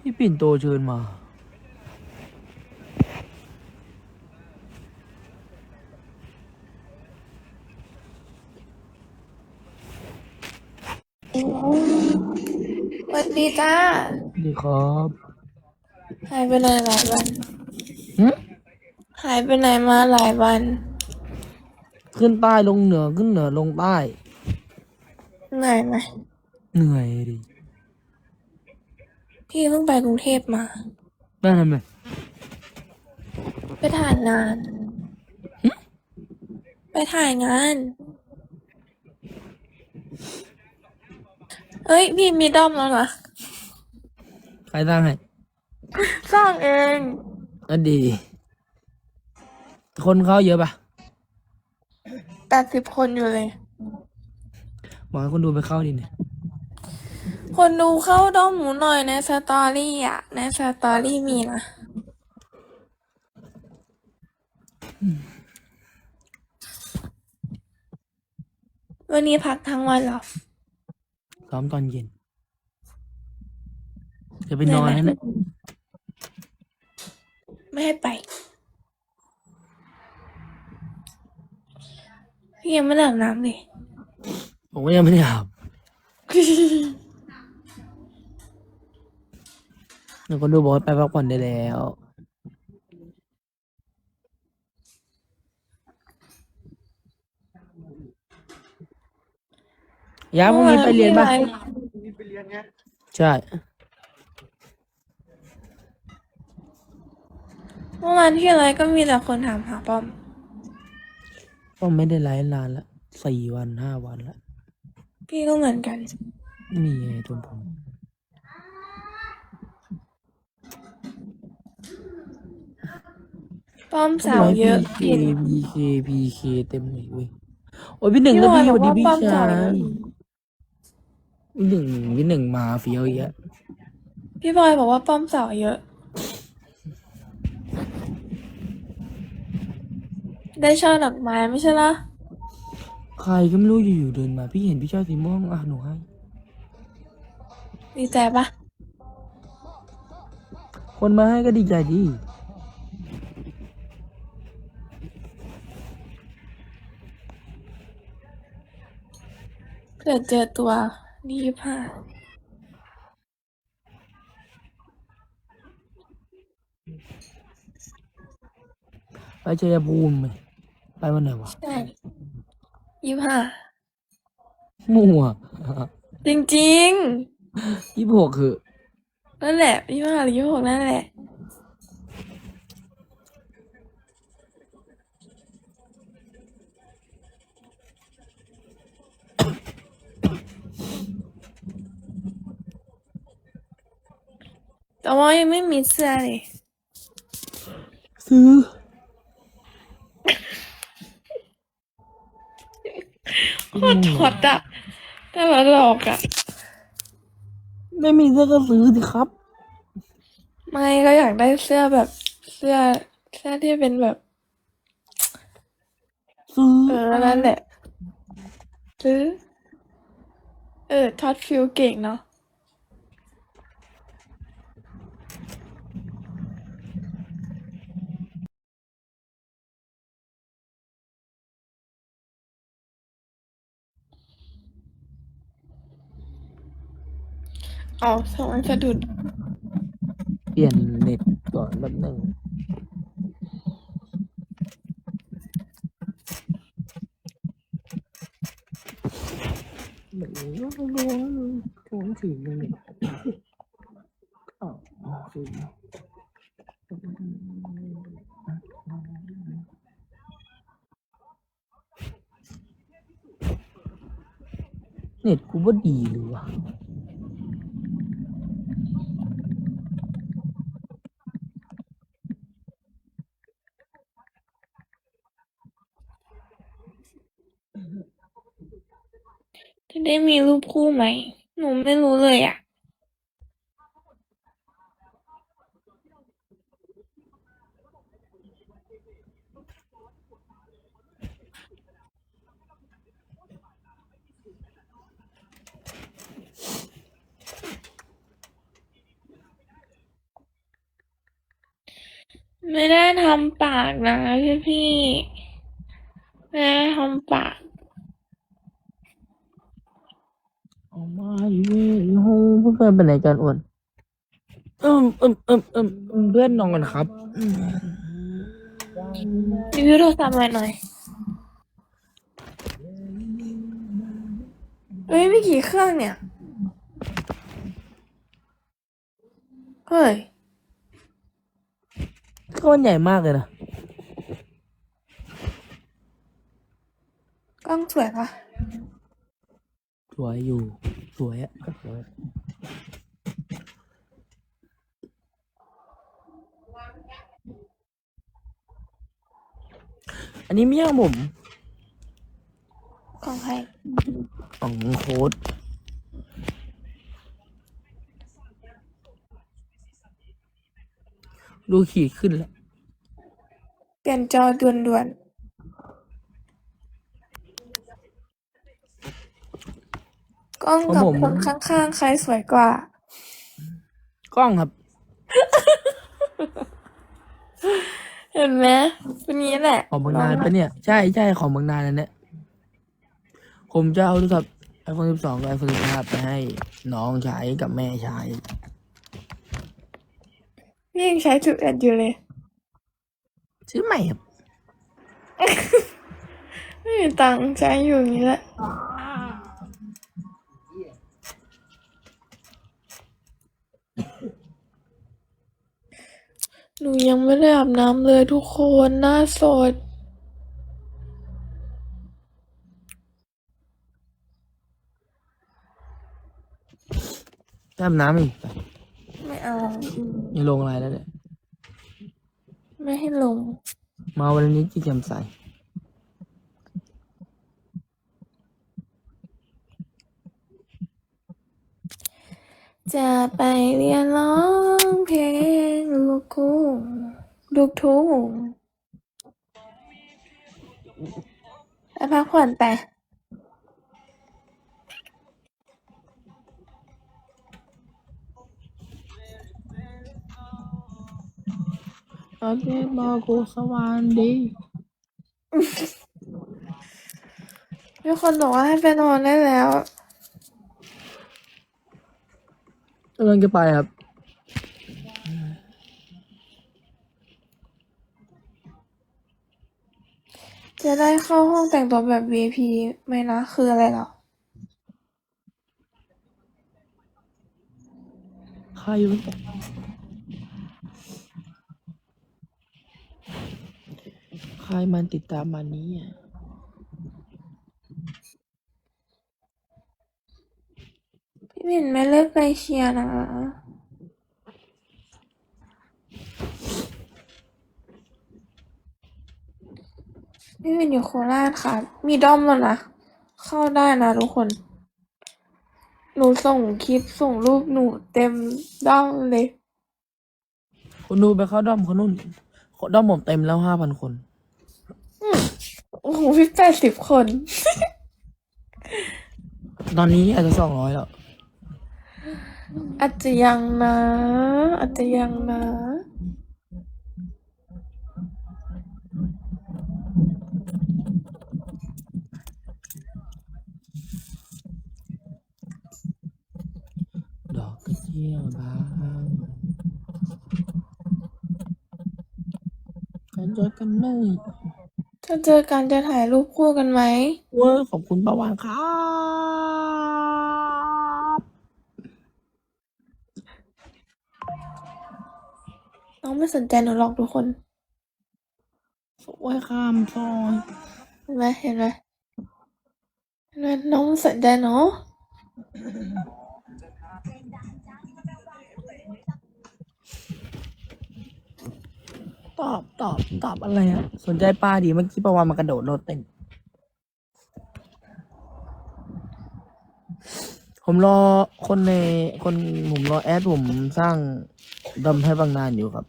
พี่ปิ่นโตเชิญมา สวัสดีจ้าดีครับหายไปไหนหลายวันหึหายไปไหนมาหลายวัน ขึ้นใต้ลงเหนือขึ้นเหนือลงใต้เหนื่อยไหม เหนื่อยดิ พี่เพิ่งไปกรุงเทพมา ได้ทำไมไปถ่ายงาน ไปถ่ายงาน เอ้ย พี่มีด้อมแล้วนะใครสร้างให้สร้างเองก็ดีคนเขาเยอะปะแปดสิบคนอยู่เลยบอกให้คนดูไปเข้าดิเนี่ย คนดูเข้าด้อมหมูหน่อยในสตอรี่อะ ในสตอรี่มีนะ วันนี้พักทั้งวันเหรอ ซ้อมตอนเย็นจะไปนอนแล้วนะไม่ให้ไป พี่ยังไม่ได้อาบน้ำเลย ผมก็ยังไม่ได้อาบ เดี๋ยวคนดูบอกให้ไปพักผ่อนได้แล้ว ยาพรุ่งนี้ไปเรียนปะใช่ เมื่อวานที่ไรก็มีแต่คนถามหาป้อม ก็ไม่ได้ไลฟ์นานละสี่วันห้าวันละ พี่ก็เหมือนกันมีไงทุนผม ป้อมสาวเยอะพีเห็นพีเคพีเคเต็มเลยเว้ยโอ้ยพี่หนึ่งพี่แล้วบอยพี่สบวัอกสดีว่าพี่ป้อมชาสาวเยอะยพี่หนึ่งพี่หนึ่งมาเฟี้ยวอีกอะพี่บอยบอกว่าป้อมสาวเยอะ ได้ช่อดอกไม้ไม่ใช่เหรอใครก็ไม่รู้อยู่ๆเดินมา พี่เห็นพี่ชอบสีม่วงอะหนูให้ดีใจปะคนมาให้ก็ดีใจดี เผื่อเจอตัวนี่ผ้าไปชัยภูมิไหมไปวันไหนวะใช่ยี่ห้ามั่วจริงยี่หกคือๆนั่นแหละยี่ห้าหรือยี่หกนั่นแหละ แต่ว่ายังไม่มีเสื้อเลย ซื้อ โคตรถอดอะแต่ว่าหลอกอะไม่มีเสื้อก็ซื้อสิครับ ไม่ก็อยากได้เสื้อแบบเสื้อเสื้อที่เป็นแบบ ซื้อเออนั่นแหละซื้อเออท็อตฟิลเก่งเนาะ เอาสองอันสะดุด เปลี่ยนเน็ตก่อนแป๊บหนึงไม่รู้ไม่รู้ช่วงสี่ยังไงอ๋อสี่เน็ตกูว่าดีเลยวะ มีรูปคู่ไหม หนูไม่รู้เลยอะ ไม่ได้ทำปากนะพี่พี่ ไม่ได้ทำปาก อ อกมาอยู่ในห้องเพื่อนไปไหนกันอ้วนเอิมเอิมเอิมเอิมเอิมเพื่อนนอนกันครับอืมรีวิวโทรศัพท์มาหน่อยเฮ้ยมีกี่เครื่องเนี่ย เฮ้ยก็มันใหญ่มากเลยนะกล้องสวยปะ วยอยู่ สวยอะก็สวยอันนี้ไม่ใช่ของผมของใครของโค้ดดูขีดขึ้นแล้ว เปลี่ยนจอด่วนๆ กล้องกับคนข้างๆ ใครสวยกว่า กล้องครับ เห็นไหมวันนี้แหละของบางนานปะเนี่ย ใช่ใช่ของบางนานนั่นแหละผมจะเอาโทรศัพท์ไอโฟนสิบสองกับไอโฟนสิบห้าไปให้น้องใช้กับแม่ใช้ พี่ยังใช้จุดเอ็ดอยู่เลย ซื้อใหม่ครับไม่มีตังค์ใช้อยู่อย่างนี้แหละ หนูยังไม่ได้อาบน้ำเลยทุกคนหน้าสดแต้มน้ำอีกไปไม่เอายังลงอะไรแล้วเนี่ย ไม่ให้ลง มาวันนี้ที่แจ่มใส จะไปเรียนร้องเพลงลู กทุ่งลูกทุ่งไปพักผ่อนไปโอเคบอกกูสวัสดีมีคนบอกว่าให้ไปนอนได้แล้วกำลังจะไปครับ ได้เข้าห้องแต่งตัวแบบ VIP ไหมนะ คืออะไรเหรอ ใครวะเนี่ยใครมันติดตามมานี้อะพี่มินไม่เลิกไปเชียร์นะ พี่มินอยู่โคราชค่ะ มีด้อมแล้วนะ เข้าได้นะทุกคน หนูส่งคลิปส่งรูปหนูเต็มด้อมเลยคนดูไปเข้าด้อมคนนู่นด้อมผมเต็มแล้วห้าพันคน โอ้โหพี่แปดสิบคน ตอนนี้อาจจะสองร้อยแล้ว อาจจะยังนะ อาจจะยังนะ ดอกกระเจียวบางกันเจอกันเลยถ้าเจอกันจะถ่ายรูปคู่กันไหม เว้ยขอบคุณประวานครับ น้องไม่สนใจหนูหรอกทุกคน สวยข้ามซอยเห็นไหมเห็นไหมเห็นไหมน้องไม่สนใจเน ตอบตอบตอบอะไรอะ สนใจป้าดีเมื่อกี้ประวานมากระโดดโลดเต้นผมรอคนในคนผมรอแอดผมสร้างดอมให้บางนานอยู่ครับ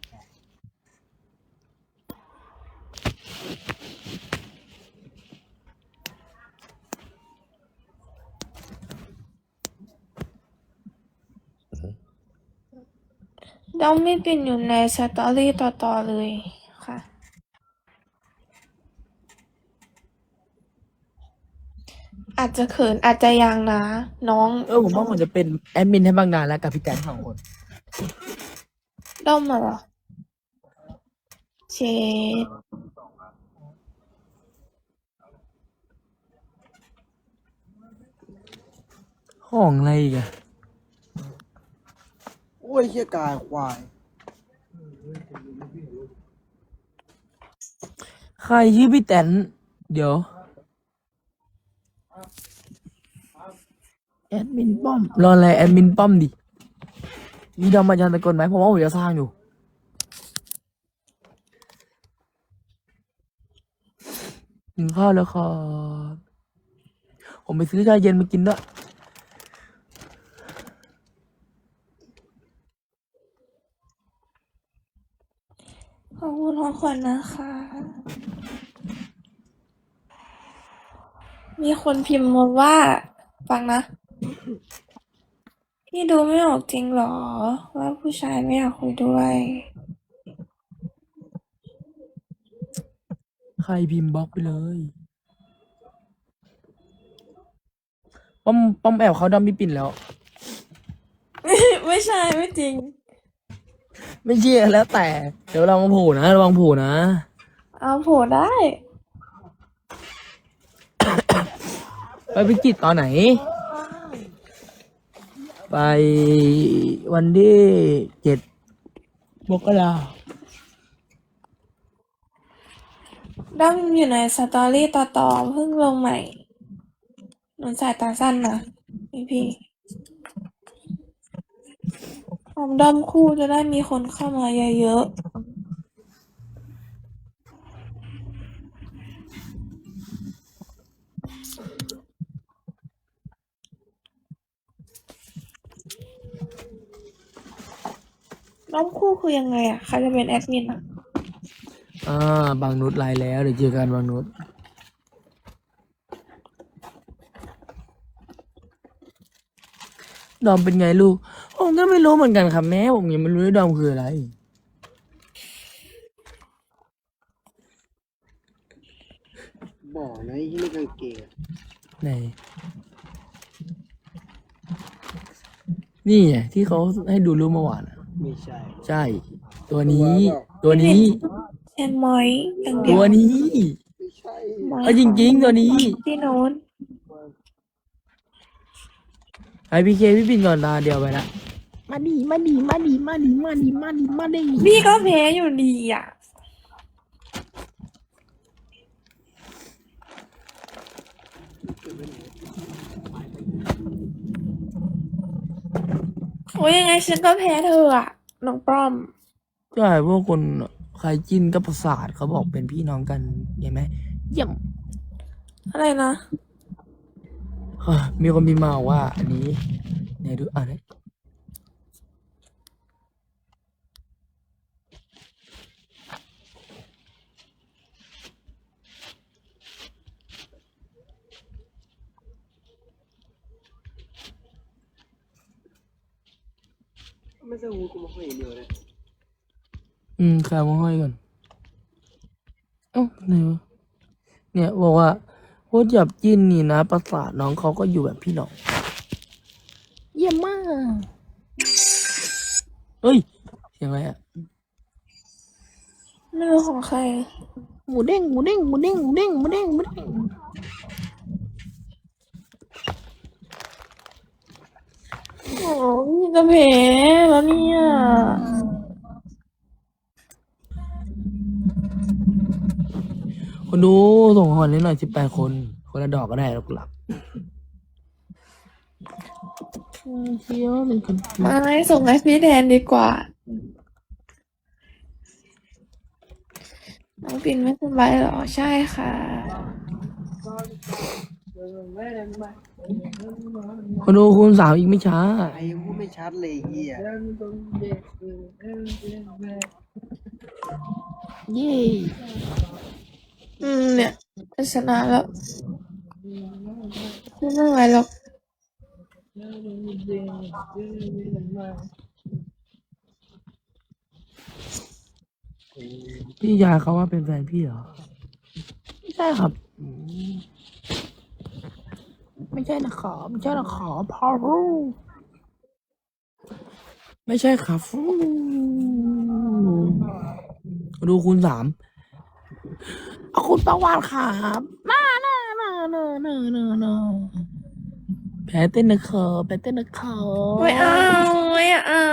ดด้อมไม่เป็นอยู่ในสตอรี่ต่อๆเลยค่ะ อาจจะเขินอาจจะยังนะ น้อง เออผมว่าผมจะเป็นแอดมินให้บางนานแล้วกับพี่แตนสองคน ด้อมมาเหรอเชดของอะไรอีกอะโอ้ยเฮียกายควาย ใครชื่อพี่แตนเดี๋ยว แอดมินป้อม รออะไรแอดมินป้อมดิ มีดอมมาจันตะกนไหมผมว่าผมจะสร้างอยู่กินข้าวแล้วครับผมไปซื้อชาเย็นมากินด้วย ขอบ คุณทุกคนนะคะ มีคนพิมพ์มาว่า ฟังนะ พี่ดูไม่ออกจริงเหรอ ว่าผู้ชายไม่อยากคุยด้วย ใครพิมพ์บล็อกไปเลย ป้อมป้อมแอบเขาดำมีปิ่นแล้ว ไม่ใช่ไม่จริง ไม่เชื่อแล้วแต่ เดี๋ยวเรามาโผล่นะระวังโผล่นะ เอาโผล่ได้ ไปพิจิตรตอนไหน ไปวันที่เจ็ดมกราด้อมอยู่ในสตอรี่ต่อต่อๆเพิ่งลงใหม่ หนูสายตาสั้นนะพี่พี่ ทำด้อมคู่จะได้มีคนเข้ามาเยอะๆด้อมคู่คือยังไงอะใครจะเป็นแอดมินอะ อ่า บางนุชไลน์แล้ว เดี๋ยวเจอกันบางนุช ดอมเป็นไงลูกผมก็ไม่รู้เหมือนกันครับแม่ผมยังไม่รู้ว่าดอมคืออะไรบอกนะไอ้ที่ไม่กางเกงอะไหน นี่ไงที่เขาให้ดูรูปเมื่อวานอะไม่ใช่ ใช่ ตัวนี้ ตัวนี้เช่นมอยอย่างเดียตัววนี้ไม่ใช่ มอยเอาจริง ๆ ตัวนี้พี่โน้ต ไอพีเคพี่ปิ่นก่อนตาเดียวไปละมาดีมาดีมาดีมาดีมาดีมาดีมาดีพี่ก็แพ้อยู่ดีอะ โอ้ยยังไงฉันก็แพ้เธออะ น้องปลอมใช่พวกคนใครจิ้นก็ประสาทเขาบอกเป็นพี่น้องกันเห็นไหมเยี่ยมอะไรนะเฮ้ย มีคนพิมพ์มาว่า อันนี้ไหนดูอ่านไม่ใช่หูกูมาห้เดียวเลยอืมข่าวมาห้อยก่อนเอ้าไหนวะเนี่ยบอกว่า โคตรหยับจิ้นนี่นะประสาทน้องเขาก็อยู่แบบพี่น้อง เยี่ยมมาก เฮ้ยเสียงอะไรอะไม่รู้ของใคร หมูเด้งหมูเด้งหมูเด้งหมูเด้งหมูเด้งหมูเด้งโอ้พี่จะแพ้แล้วเนี่ย คนดูส่งหอนนิดหน่อยสิบแปดคน คนละดอกก็ได้หรอกหลับเชียวเป็นคนไม่ส่งให้พี่แทนดีกว่า น้องปินไม่สบายเหรอ ใช่ค่ะ คนดูคูณสามอีกไม่ช้า ไอ้พูดไม่ชัดเลยไอ้เฮียเย้ อืมเนี่ยจะชนะแล้วไม่เป็นไรหรอกพี่ยาเขาว่าเป็นแฟนพี่เหรอ ไม่ใช่ครับอืมไม่ใช่นะขอไม่ใช่นะขอพอรู้ไม่ใช่ครับฟูดูคูณสาม เอาคุณประวานครับน่าน่าน่าน่าน่าน่าน่าแพ้เต้นนะขอแพ้เต้นนะขอไม่เอาไม่เอา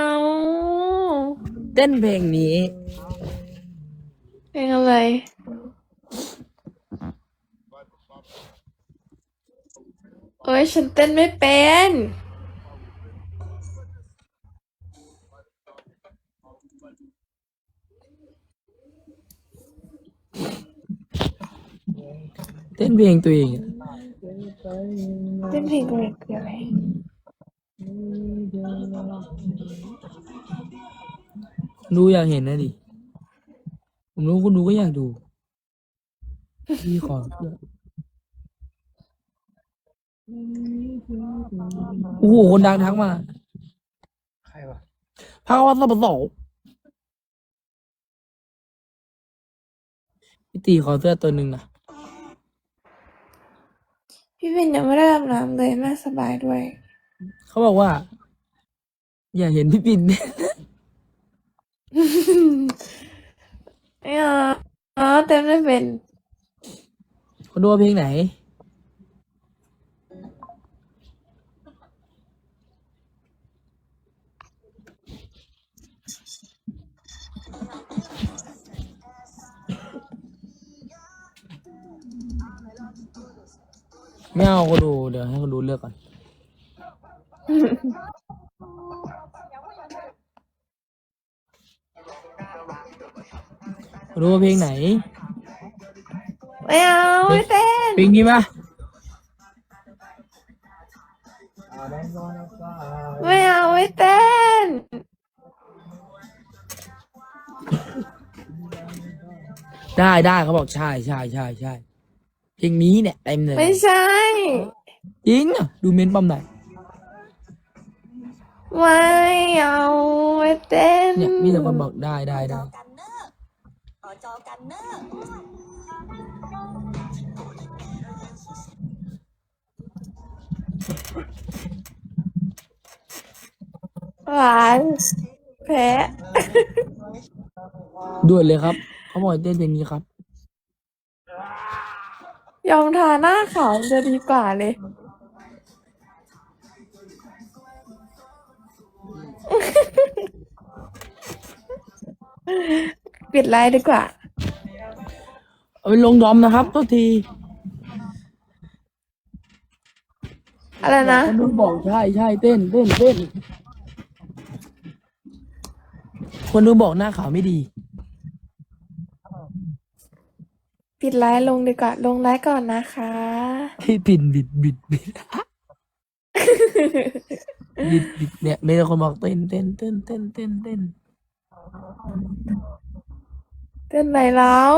เต้นเพลงนี้ เพลงอะไรเอ้ยฉันเต้นไม่เป็น เต้นเพลงตัวเองอะเต้นเพลงอะไรคืออะไรดูอยากเห็นนะดิ ผมรู้คุณดูก็อยากดู พี่ขอเพื่อโอ้โหคนดังทักมา ใครวะพักวัดสับปะโสพี่ตีขอเสื้อตัวหนึ่งนะ พี่วินยังไม่ได้อาบน้ำเลยไม่สบายด้วย เขาบอกว่า อยากเห็นพี่ปิ่นไม่เอาอ๋อเต้นไม่เป็นเขาดูว่าเพลงไหน ไม่เอาเขาดูเดี๋ยวให้เขาดูเลือกก่อนเขาดูว่าเพลงไหน ไม่เอาไม่เต้นเพลงนี้ปะไม่เอาไม่เต้น ได้ได้เขาบอกใช่ใช่ใช่ใช่ เพลงนี้เนี่ยเต็มเลยไม่ใช่ จริงอะดูเมนต์ปั๊มไหนอยไม่เอาไม่เต้นเนี่ยมีแต่คนบอกได้ได้ได้กันเนอร์ขอจอกันเนอร์หวานแพ้ด่วนเลยครับ เขาบอกให้เต้นเพลงนี้ครับ ยอมทาหน้าขาวจะดีกว่าเลย ปิดไลน์ดีกว่า เอาไปลงดอมนะครับโทษทีอะไรนะคนดูบอกใช่ใช่เต้นเต้นเต้นคนดูบอกหน้าขาวไม่ดี ปิดไลน์ลงดีกว่า ลงไลน์ก่อนนะคะที่ปิ่นบิดบิดบิดบิดบิดเนี่ยมีแต่คนบอกเต้นเต้นเต้นเต้นเต้นเต้นเต้นไหนแล้ว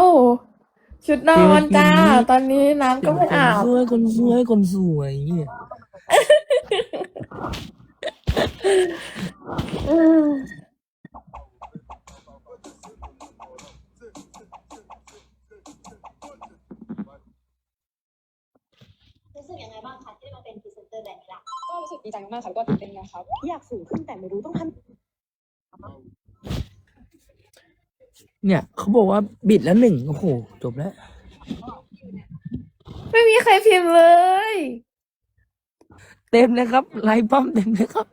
ชุดนอนจ้า ตอนนี้น้ำก็ไม่อาบคนสวยคนสวยคนสวยอย่างเงี้ย รู้สึกยังไงบ้างคะที่ได้มาเป็นพรีเซนเตอร์แบรนด์นี้ล่ะก็รู้สึกดีใจมากๆค่ะแล้วก็ตื่นเต้นนะครับอยากสูงขึ้นแต่ไม่รู้ต้องทำเนี่ยเขาบอกว่าบิดแล้วหนึ่งโอ้โหจบแล้วไม่มีใครพิมพ์เลย เต็มเลยครับไลฟ์ปั๊มเต็มเลยครับ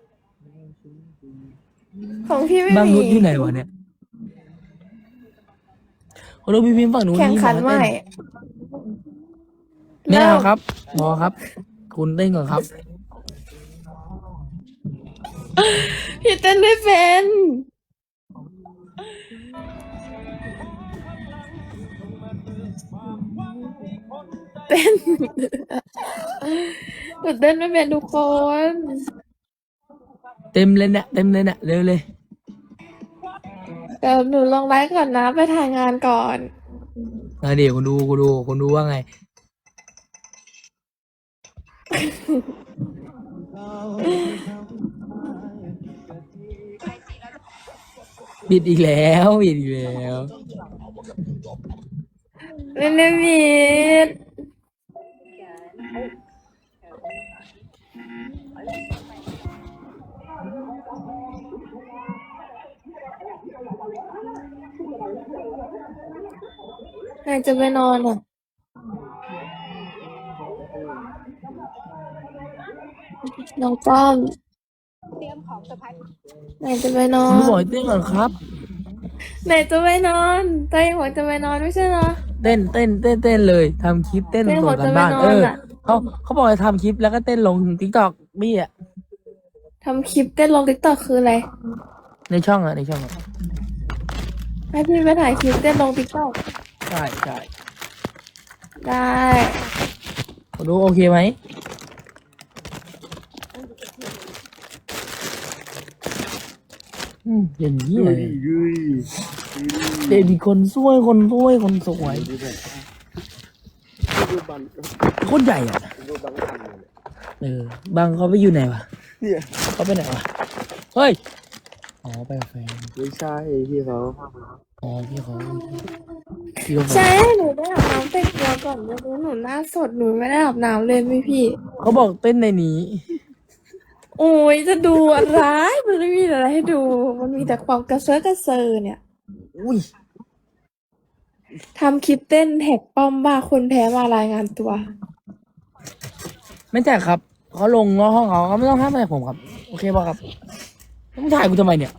ของพี่ไม่บางมีนุชอยู่ไหนวะเนี่ยเราพี่พิมพ์ฝั่งนู้นแข่งขันนี่ใหม่ ไม่เริ่เอามครับพอครับ คุณเต้นก่อนครับ พี่เต้นไม่เป็นเต้นหนูเต้นไม่เป็นทุกคน เต็มเลยเนี่ยเต็มเลยเนี่ยเร็วเลยเดี๋ยวหนูลงไลฟ์ก่อนนะ ไปถ่ายงานก่อนอะเดี๋ยวคุณดูคุณดูคุณดูว่าไง บิดอีกแล้วบิดอีกแล้วไม่ได้ผิดไหนจะไปนอนอะ น้องป้อมเตรียมของเซอร์ไพรส์ไหนจะไปนอคุณน บอกให้เต้นก่อนครับ ไหนจะไปนอนตอนหัวจะไปนอนไม่ใช่เหรอ เต้นเต้นเต้นเต้นเลยทำคลิปเต้นเต้นส่งกันบ้านหัวจะไม่นอนเอออะ เขาเขาบอกให้ทำคลิปแล้วก็เต้นลงทิกตอกมี่อะทำคลิปเต้นลงติ๊กต็อกคืออะไร ในช่องอะในช่องอะให้พี่ไปถ่ายคลิปเต้นลงติ๊กต็อกใช่ใช่ได้ ดูโอเคไหม อืมอย่างนี้เลยดูเด็กคนสวยคนสวยคนสวยดูบันโคตรใหญ่อะดูบังคันเลยเออบางเขาไปอยู่ไหนวะเนี่ยเขาไปไหนวะเฮ้ยอ๋อไปกับแฟนไม่ใช่พี่เขาอ๋อพี่เขาพี่เขาใช่หนูได้อาบน้ำแต่งตัวก่อนเมื่อกี้หนูหน้าสดหนูไม่ได้อาบน้ำเลยพี่พี่เขาบอกเต้นในนี้ โอ้ยจะดูอะไร มันไม่มีอะไรให้ดู มันมีแต่ความกระเซาะกระเซอเนี่ยอุ้ยทำคลิปเต้นแท็กป้อมบ้าคนแพ้มารายงานตัว ไม่แจกครับเขาลงล้อห้องเขาเขาไม่ต้องห้ามอะไรผมครับ โอเคป่ะครับมึงถ่ายกูทำไมเนี่ย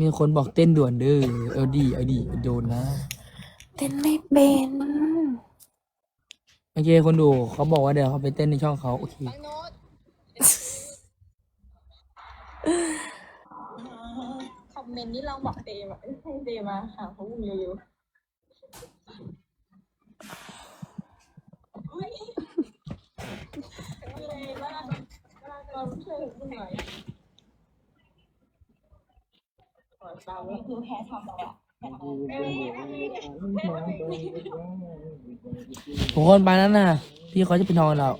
มีคนบอกเต้นด่วนเด้อเอาดีเอาดีโดนนะเต้นไม่เป็นโอเคคนดูเขาบอกว่าเดี๋ยวเขาไปเต้นในช่องเขาโอเคคอมเมนต์นี่ลองบอกเดมอะให้เดมาหาพวกมึงเร็วๆอุ๊ยเลยว่าเราช่วยมึงหน่อยขอตามแล้วคือแพ้ทำแล้วอะ ทุกคนไปแล้วนะพี่เขาจะไปนอนแล้ว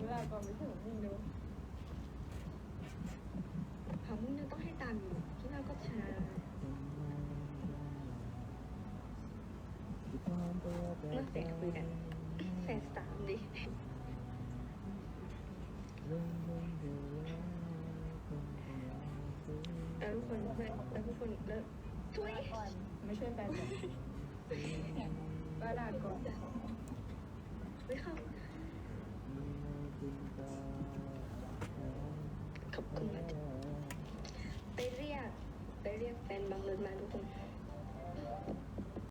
เวลาก่อนไปถึงมึงเร็วของมึงต้องให้ตาเราก็ช้าเมื่อเสร็จคุยกันแฟนสามดิ แล้วทุกคนแล้วทุกคนแล้วช่วยไม่ช่วยแฟนเลยก็ด่าก่อนไม่เข้าขอบคุณมากไปเรียกไปเรียกแฟนบางเลินมาทุกคน